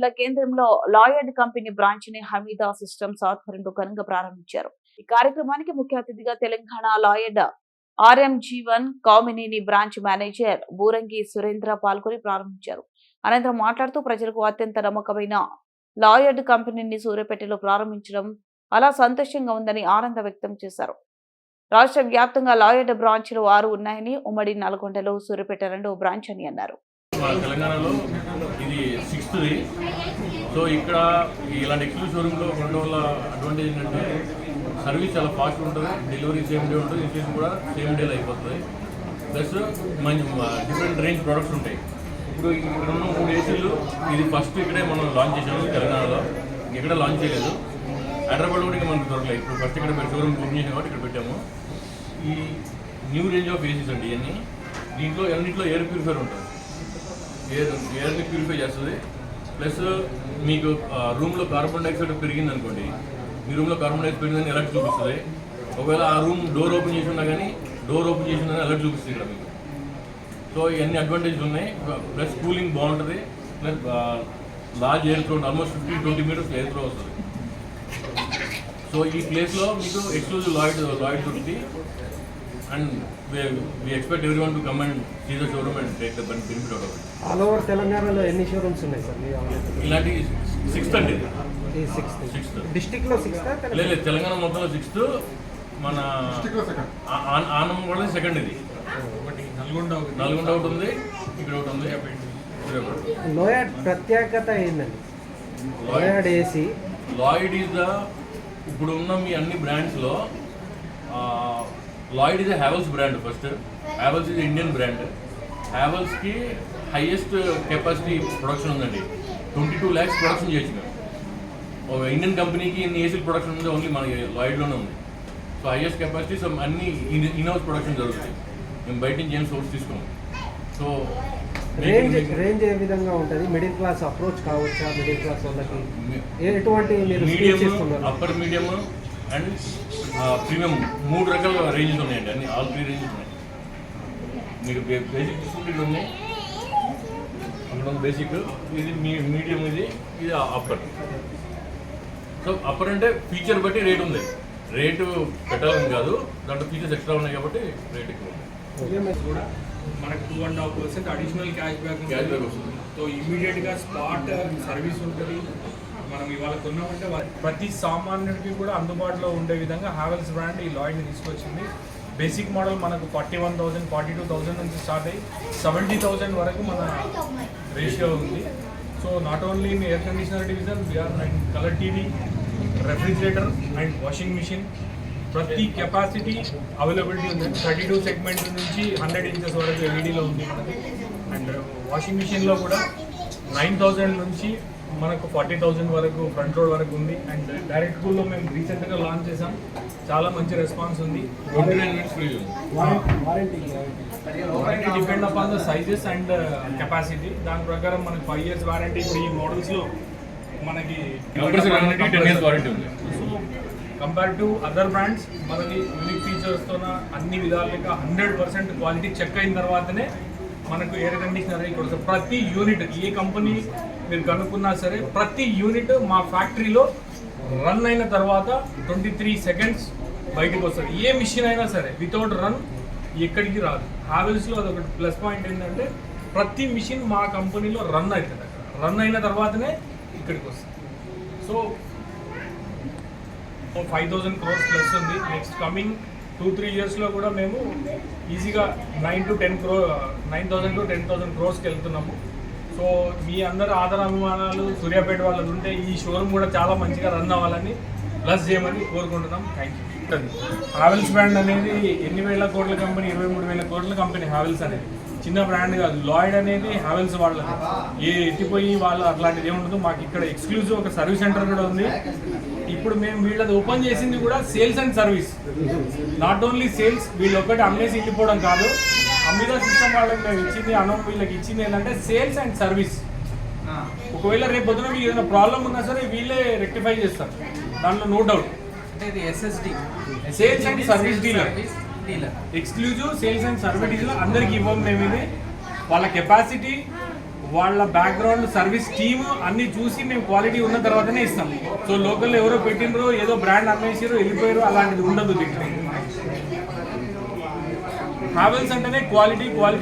జిల్లా కేంద్రంలో Lloyd company బ్రాంచ్ని హమీదా సిస్టమ్స్ ఆధ్వర్యంలో ఘనంగా ప్రారంభించారు. ఈ కార్యక్రమానికి ముఖ్య అతిథిగా Telangana Lloyd RM Jeevan Kamineni branch manager Burangi Surendra పాల్గొని ప్రారంభించారు. అనంతరం మాట్లాడుతూ ప్రజలకు అత్యంత నమ్మకమైన లాయర్డ్ కంపెనీని సూర్యపేటలో ప్రారంభించడం అలా సంతోషంగా ఉందని ఆనందం వ్యక్తం చేశారు. రాష్ట్ర వ్యాప్తంగా లాయర్డ్ బ్రాంచ్లు ఆరు ఉన్నాయని ఉమ్మడి నల్గొండలో సూర్యపేట రెండో బ్రాంచ్ అని అన్నారు. మన తెలంగాణలో ఇది సిక్స్త్ది సో ఇక్కడ ఇలాంటి ఎక్స్క్లూజివ్ షోరూంలో రెండు వల్ల అడ్వాంటేజ్ ఏంటంటే సర్వీస్ చాలా ఫాస్ట్ ఉంటుంది డెలివరీ సేమ్ డే ఉంటుంది ఇన్స్టేషన్ కూడా సేమ్ డేలో అయిపోతుంది. ప్లస్ మంచి డిఫరెంట్ రేంజ్ ప్రొడక్ట్స్ ఉంటాయి. ఇప్పుడు ఇక్కడ ఉన్న మూడు ఏసీలు ఇది ఫస్ట్ ఇక్కడే మనం లాంచ్ చేసాము తెలంగాణలో. ఎక్కడ లాంచ్ చేయలేదు. హైదరాబాద్ కూడా ఇంకా మనకు దొరకలేదు. ఇప్పుడు ఫస్ట్ ఇక్కడ షోరూమ్ బుక్ చేసాం కాబట్టి ఇక్కడ పెట్టాము. ఈ న్యూ రేంజ్ ఆఫ్ ఏసీస్ అండి ఇవన్నీ. దీంట్లో అన్నింటిలో ఎయిర్ ప్యూరిఫైర్ ఉంటుంది. ఎయిర్ ఎయిర్ని ప్యూరిఫై చేస్తుంది. ప్లస్ మీకు రూమ్లో కార్బన్ డైఆక్సైడ్ పెరిగింది అనుకోండి మీ రూమ్లో కార్బన్ డైఆక్సైడ్ పెరిగిందని ఎలర్ట్ చూపిస్తుంది. ఒకవేళ ఆ రూమ్ డోర్ ఓపెన్ చేసి ఉన్నా కానీ డోర్ ఓపెన్ చేసి ఉన్నా అలర్ట్ చూపిస్తుంది ఇక్కడ మీకు. సో ఇవన్నీ అడ్వాంటేజ్లు ఉన్నాయి. ప్లస్ కూలింగ్ బాగుంటుంది. Plus large air throw almost fifteen twenty metres air throw వస్తుంది. సో ఈ ప్లేస్లో మీకు ఎక్స్క్లూజివ్ లాయిడ్ లాయిడ్ ఉంటుంది and we expect everyone to come and see the showroom and take the benefit out of it all over తెలంగాణలో ఎన్ని showrooms ఉన్నాయి sir? మీ ఇలాంటి sixth అండి. సిక్స్త్ సిక్స్త్ డిస్టిక్లో సిక్స్త్ లేదు లేదు, తెలంగాణ మొత్తంలో సిక్స్త్ మన ఆనం కూడా సెకండ్ ఇది. నల్గొండ ఒకటి. నల్గొండ ఒకటి ఉంది ఇక్కడ ఒకటి ఉంది. లోయాడ్ ప్రత్యేకత ఏందండి? Lloyd AC. Lloyd is the ఇప్పుడు ఉన్న మీ అన్ని బ్రాండ్స్లో Lloyd is Havells brand first Havells is Indian brand హ్యావెల్స్కి highest capacity production ఉందండి. ట్వంటీ టూ ల్యాక్స్ ప్రొడక్షన్ ఒక ఇండియన్ కంపెనీకి ఇన్ని ఏసీ ప్రొడక్షన్ ఉంది ఓన్లీ మన లాయిడ్లోనే ఉంది. సో హైయెస్ట్ కెపాసిటీ సో అన్ని ఇన్హౌస్ ప్రొడక్షన్ జరుగుతుంది మేము బయట నుంచి ఏం సోర్స్ తీసుకున్నాం సో రేంజ్ రేంజ్ ఏ విధంగా ఉంటుంది? మిడిల్ క్లాస్ అప్రోచ్ కావచ్చా? మిడిల్ క్లాస్ వాళ్ళకి? ఎటువంటి మీరు medium upper medium and premium మూడు రకాల రేంజెస్ ఉన్నాయండి. అన్ని ఆల్ త్రీ రేంజెస్ ఉన్నాయి. మీకు బేసిక్ ఇది ఉంది. అక్కడ బేసిక్ ఇది మీ మీడియం ఇది ఇది అప్పర్ సో అప్పర్ అంటే ఫీచర్ బట్టి రేట్ ఉంది. రేటు పెట్టాలని కాదు దాంట్లో ఫీచర్స్ ఎక్స్ట్రా ఉన్నాయి కాబట్టి రేట్ ఎక్కువ ఉంది. కూడా మనకు two and half percent additional cash back cash back వస్తుంది. సో ఇమీడియట్గా స్పాట్ సర్వీస్ ఉంటుంది. మనం ఇవాళ కొన్నామంటే ప్రతి సామాన్యుడికి కూడా అందుబాటులో ఉండే విధంగా హావెల్స్ బ్రాండ్ ఈ లాయిడ్ని తీసుకొచ్చింది. బేసిక్ మోడల్ మనకు forty one thousand forty two thousand నుంచి స్టార్ట్ అయ్యి సెవెంటీ థౌసండ్ వరకు మన రేషియో ఉంది. So not only in air conditioner division we are and colour TV refrigerator and washing machine ప్రతి కెపాసిటీ అవైలబిలిటీ ఉంది. థర్టీ టూ సెగ్మెంట్ నుంచి hundred inches వరకు ఎల్ఈడీలో ఉంది మనకి. అండ్ వాషింగ్ మిషన్లో కూడా నైన్ థౌజండ్ నుంచి మనకు ఫార్టీ థౌజండ్ వరకు ఫ్రంట్ రోడ్ వరకు ఉంది. అండ్ డైరెక్ట్ కూల్లో మేము రీసెంట్గా లాంచ్ చేసాం చాలా మంచి రెస్పాన్స్ ఉంది. Warranty depend upon the sizes and capacity దాని ప్రకారం మనకి ఫైవ్ ఇయర్స్ వారంటీ ఇప్పుడు ఈ మోడల్స్లో మనకి ఉంది. కంపేర్ టు అదర్ బ్రాండ్స్ మనకి యూనిక్ ఫీచర్స్తో అన్ని విధాలుగా హండ్రెడ్ పర్సెంట్ క్వాలిటీ చెక్ అయిన తర్వాతనే మనకు ఎయిర్ కండిషనర్ ఇక్కడ. ప్రతి యూనిట్ ఏ కంపెనీ మీరు కనుక్కున్నా సరే ప్రతి యూనిట్ మా ఫ్యాక్టరీలో రన్ అయిన తర్వాత ట్వంటీ త్రీ సెకండ్స్ బయటకు వస్తుంది. ఏ మిషన్ అయినా సరే వితౌట్ రన్ ఎక్కడికి రాదు. హ్యావెల్స్లో అదొకటి ప్లస్ పాయింట్ ఏంటంటే ప్రతి మిషన్ మా కంపెనీలో రన్ అవుతుంది. అక్కడ రన్ అయిన తర్వాతనే ఇక్కడికి వస్తుంది. So five thousand crores plus ఉంది. నెక్స్ట్ కమింగ్ టూ త్రీ ఇయర్స్లో కూడా మేము ఈజీగా nine to ten crore nine thousand to ten thousand క్రోర్స్కి వెళ్తున్నాము. సో మీ అందరు ఆదర అభిమానాలు సూర్యాపేట వాళ్ళది ఉంటే ఈ షోరూమ్ కూడా చాలా మంచిగా రన్ అవ్వాలని ప్లస్ చేయమని కోరుకుంటున్నాం. థ్యాంక్ యూ హావెల్స్ బ్రాండ్ అనేది ఎన్ని వేల కోట్ల కంపెనీ ఇరవై మూడు వేల కోట్ల కంపెనీ హావెల్స్ అనేది. చిన్న బ్రాండ్ కాదు లాయిడ్ అనేది హావెల్స్ వాళ్ళది. ఏ ఎత్తిపోయి వాళ్ళు అట్లాంటిది ఏముండదు మాకు ఇక్కడ ఎక్స్క్లూజివ్ ఒక సర్వీస్ సెంటర్ కూడా ఉంది. ఇప్పుడు మేము వీళ్ళది ఓపెన్ చేసింది కూడా sales and service not only sales వీళ్ళు ఒకటి అమ్మేసి వెళ్ళిపోవడం కాదు. అమ్మిదా సిస్టమ్ వాళ్ళకి మేము ఇచ్చింది అన్నం వీళ్ళకి ఇచ్చింది ఏంటంటే సేల్స్ అండ్ సర్వీస్. ఒకవేళ రేపు పొద్దున మీకు ఏదైనా ప్రాబ్లం ఉన్నా సరే వీళ్ళే రెక్టిఫై చేస్తారు. దాంట్లో నో డౌట్ అంటే ఇది SSD Sales and service dealer. Dealer exclusive sales and service dealer అందరికి ఇవ్వం మేము ఇది. వాళ్ళ కెపాసిటీ వాళ్ళ బ్యాక్గ్రౌండ్ సర్వీస్ టీమ్ అన్ని చూసి మేము క్వాలిటీ ఉన్న తర్వాతనే ఇస్తాం. సో లోకల్ ఎవరో పెట్టినరో ఏదో బ్రాండ్ అమ్మేసారో వెళ్ళిపోయారు అలాంటిది ఉండదు దీంట్లో. ట్రావెల్స్ అంటేనే క్వాలిటీ క్వాలిటీ